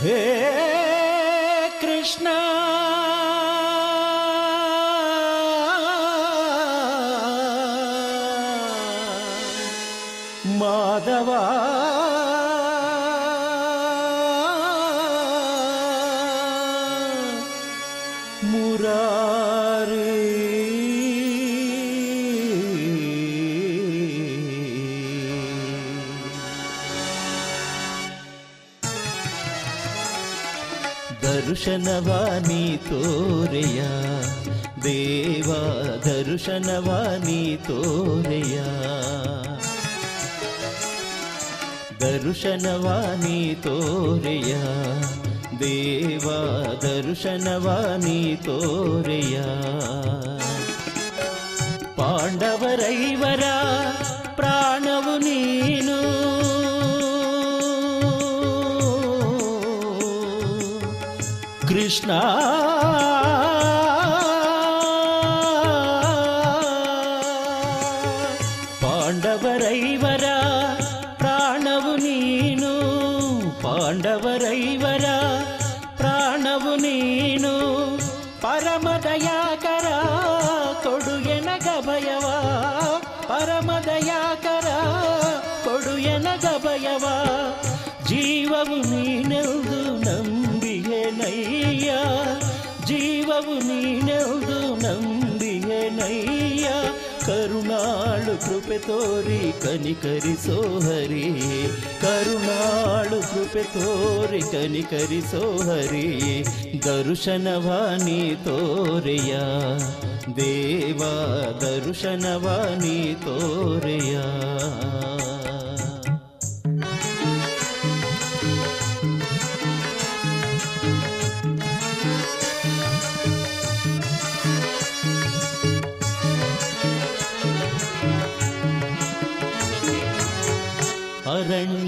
కృష్ణ. మాధవా. మురారి. దర్శనవాణి తోరయా? దేవా దర్శనవాణి తోరయా? దర్శనవాణి తోరయా? దేవా దర్శనవాణి తోరయా? పాండవరైవరా కృష్ణ. పాండవరైవరా ప్రాణవు నీను. పాండవరైవరా ప్రాణవు నీను. పరమదయాకర కొడుగెనగ భయవా. పరమదయాకర కొడుగెనగ భయవా. జీవము నీనెల్దు నమ్ము. ಜೀವವು ನೀನೆಲ್ದು ನಂಬಿಯೆನಯ್ಯ ಕರುಣಾಳು ಕೃಪೆ ತೋರಿ ಕನಿಕರಿಸೋ ಹರಿ. ಕರುಣಾಳು ಕೃಪೆ ತೋರಿ ಕನಿಕರಿಸೋ ಹರಿ. ದರ್ಶನವಾನಿ ತೋರೆಯ. ದೇವಾ ದರ್ಶನವಾನಿ ತೋರೆಯ. living.